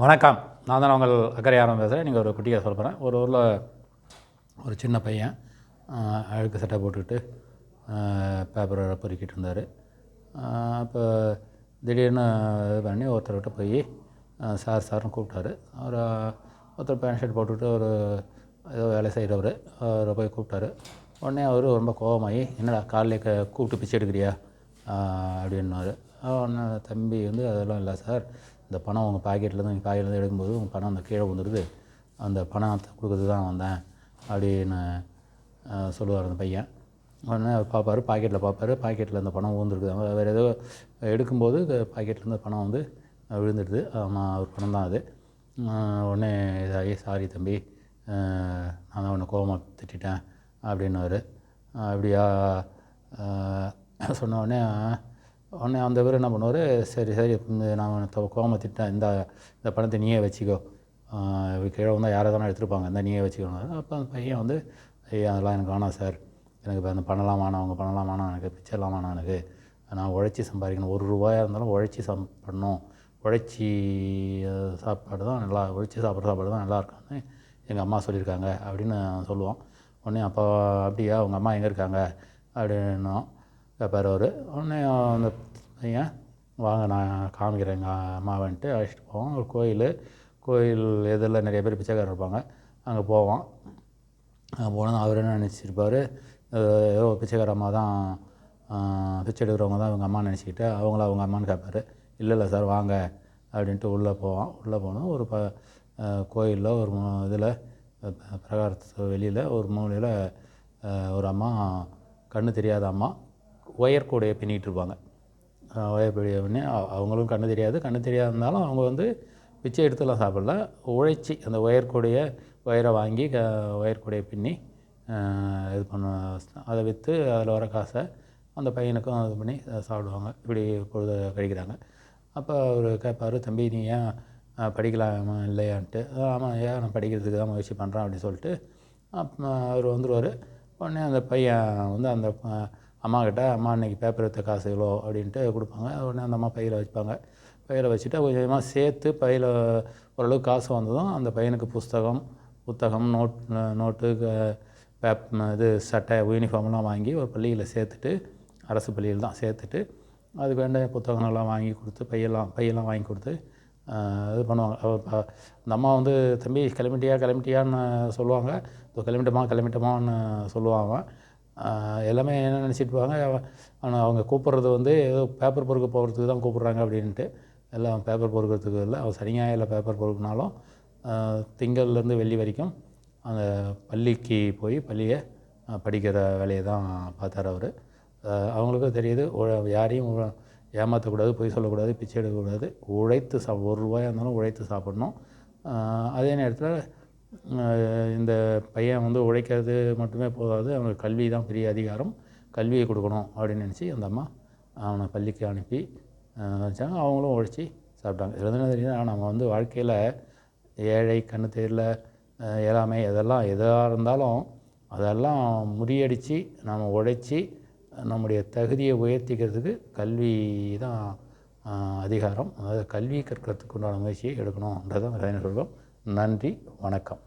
வணக்கம். நான் தான் உங்கள் அக்கறையாரம் பேசுகிறேன் நீங்கள் ஒரு குட்டியாக சொல்ல போகிறேன் ஒரு ஊரில் ஒரு சின்ன பையன் அழுக்கு சட்டை போட்டுக்கிட்டு பேப்பரை பொறுக்கிட்டு இருந்தார். அப்போ திடீர்னு இது பண்ணி ஒருத்தர்கிட்ட போய் சார் சார்னு கூப்பிட்டாரு. அவர் ஒருத்தர் பேண்ட் ஷர்ட் போட்டுக்கிட்டு ஒரு ஏதோ வேலை செய்கிறவர் அவரை போய் கூப்பிட்டாரு. உடனே அவர் ரொம்ப கோபமாகி என்னடா காலையில் க கூப்பிட்டு பிச்சை எடுக்கிறியா? அப்படின்னாரு. உடனே தம்பி வந்து அதெல்லாம் இல்லை சார். இந்த பணம் உங்கள் பாக்கெட்லேருந்து எங்கள் பாக்கெட்லேருந்து எடுக்கும்போது உங்கள் பணம் அந்த கீழே வந்துடுது அந்த பணத்தை கொடுக்கறது தான் வந்தேன் அப்படின்னு சொல்லுவார் அந்த பையன். உடனே பார்ப்பார் பார்ப்பாரு பாக்கெட்டில் பார்ப்பாரு பாக்கெட்டில் அந்த பணம் ஊந்துருக்குது அவங்க வேறு ஏதோ எடுக்கும்போது பாக்கெட்லேருந்து பணம் வந்து விழுந்துடுது ஆமாம் அவர் பணம் தான் அது உடனே இதாகி சாரி தம்பி நான் தான் உன்னை கோபமாக திட்டேன் அப்படின்னாரு. அப்படியா சொன்ன உடனே உடனே அந்த பேர் என்ன பண்ணுவார்? சரி சரி இந்த நான் உன்னை திட்டேன் இந்த இந்த பணத்தை நீயே வச்சுக்கோ. கீழே வந்தால் யாரை தானே எடுத்துருப்பாங்க. இந்த நீயே வச்சுக்கணும் அப்போ அந்த பையன் வந்து ஐயா அதெல்லாம் எனக்கு வேணாம் சார். எனக்கு இப்போ அந்த பணம்லாம் வேணாம். அவங்க பண்ணலாம் வேணாம். எனக்கு பிச்சைலாம் வேணாம் எனக்கு. நான் உழைச்சி சம்பாதிக்கணும். ஒரு ரூபாயாக இருந்தாலும் உழைச்சி சாப்பிடணும் உழைச்சி சாப்பாடு தான் நல்லா உழைச்சி சாப்பிட்ற சாப்பாடு தான் நல்லா இருக்கான்னு எங்கள் அம்மா சொல்லியிருக்காங்க. அப்படின்னு சொல்லுவோம். உடனே அப்பா அப்படியா? உங்கள் அம்மா எங்கே இருக்காங்க? அப்படின்னோம் கேட்பார் அவர். உடனே அந்த பையன் வாங்க நான் காமிக்கிறேன் எங்கள் அம்மாவன்ட்டு அழைச்சிட்டு போவோம். ஒரு கோயில் கோயில் எதிரில் நிறைய பேர் பிச்சைக்காரர் இருப்பாங்க. அங்கே போவோம். அங்கே போனால் அவர் என்ன நினச்சிருப்பார்? ஏதோ பிச்சைக்கார அம்மா தான் பிச்சை எடுக்கிறவங்க தான் இவங்க அம்மா நினச்சிக்கிட்டு அவங்கள அவங்க அம்மான்னு கேட்பார். இல்லை இல்லை சார் வாங்க. அப்படின்ட்டு உள்ளே போவோம். உள்ளே போனோம். ஒரு ப கோயிலில் ஒரு இதில் பிரகாரத்து வெளியில் ஒரு மூலையில் ஒரு அம்மா கண்ணு தெரியாத அம்மா ஒயர் கூடையை பின்னிட்டுருப்பாங்க ஒயர் கூடையை பின்னி அவங்களும் கண்ணு தெரியாது. கண்ணு தெரியாத இருந்தாலும் அவங்க வந்து பிச்சை எடுத்துலாம் சாப்பிடல. உழைச்சி அந்த ஒயர் கூடையை ஒயரை வாங்கி க ஒயர் கூடையை பின்னி இது பண்ண அதை விற்று அதில் வர காசை அந்த பையனுக்கும் இது பண்ணி சாப்பிடுவாங்க. இப்படி பொழுது கழிக்கிறாங்க. அப்போ அவர் கேட்பார் தம்பி நீ ஏன் படிக்கலாமா இல்லையான்ட்டு? ஆமாம் ஏன் நான் படிக்கிறதுக்கு தான் முயற்சி பண்ணுறேன் அப்படின்னு சொல்லிட்டு அப்போ அவர் வந்துடுவார் உடனே அந்த பையன் வந்து அந்த அம்மா கிட்ட அம்மா இன்றைக்கி பேப்பர் எடுத்த காசு இவ்வளோ அப்படின்ட்டு கொடுப்பாங்க. உடனே அந்த அம்மா பையில் வச்சுப்பாங்க. பையில் வச்சுட்டு கொஞ்சம் கொஞ்சமாக சேர்த்து பையில் ஓரளவுக்கு காசு வந்ததும் அந்த பையனுக்கு புஸ்தகம் புத்தகம் நோட் நோட்டு க- பேப் இது சட்டை யூனிஃபார்ம்லாம் வாங்கி ஒரு பள்ளியில் சேர்த்துட்டு அரசு பள்ளியில் தான் சேர்த்துட்டு அதுக்கு வேண்டிய புத்தகங்கள்லாம் வாங்கி கொடுத்து பையெல்லாம் பையெல்லாம் வாங்கி கொடுத்து இது பண்ணுவாங்க. அந்த அம்மா வந்து தம்பி கிளம்பிட்டியா கிளம்பிட்டியான்னு சொல்லுவாங்க. இப்போ கிளம்பிட்டோமா கிளம்பிட்டோமான்னு சொல்லுவாங்க. எல்லாமே என்ன நினச்சிட்டு இருப்பாங்க? ஆனால் அவங்க கூப்பிட்றது வந்து ஏதோ பேப்பர் பொறுக்க போகிறதுக்கு தான் கூப்பிட்றாங்க அப்படின்ட்டு. எல்லாம் பேப்பர் பொறுக்கிறதுக்கு இல்லை. அவள் சனி ஞாயிறில் பேப்பர் பொறுக்கினாலும் திங்கள்லேருந்து வெள்ளி வரைக்கும் அந்த பள்ளிக்கு போய் பள்ளியை படிக்கிற வேலையை தான் பார்த்தார் அவர். அவங்களுக்கும் தெரியுது. யாரையும் ஏமாற்றக்கூடாது பொய் சொல்லக்கூடாது பிச்சை எடுக்கக்கூடாது. உழைத்து சா ஒரு ரூபாயாக இருந்தாலும் உழைத்து சாப்பிட்ணும். அதே நேரத்தில் இந்த பையன் வந்து உழைக்கிறது மட்டுமே போதாது அவனுக்கு கல்வி தான் பெரிய அதிகாரம். கல்வியை கொடுக்கணும் அப்படின்னு நினச்சி அந்த அம்மா அவனை பள்ளிக்கு அனுப்பி வச்சாங்க. அவங்களும் உழைச்சி சாப்பிட்டாங்க. இதில் வந்து நம்ம வந்து வாழ்க்கையில் ஏழை கண்ணு தெரியல எல்லாமே எதெல்லாம் எதாக இருந்தாலும் அதெல்லாம் முறியடித்து நாம் உழைச்சி நம்முடைய தகுதியை உயர்த்திக்கிறதுக்கு கல்வி தான் அதிகாரம். அதாவது கல்வி கற்கிறதுக்கு உண்டான முயற்சியை எடுக்கணுன்றதான் கலைஞர் சொல்வோம் நன்றி வணக்கம்.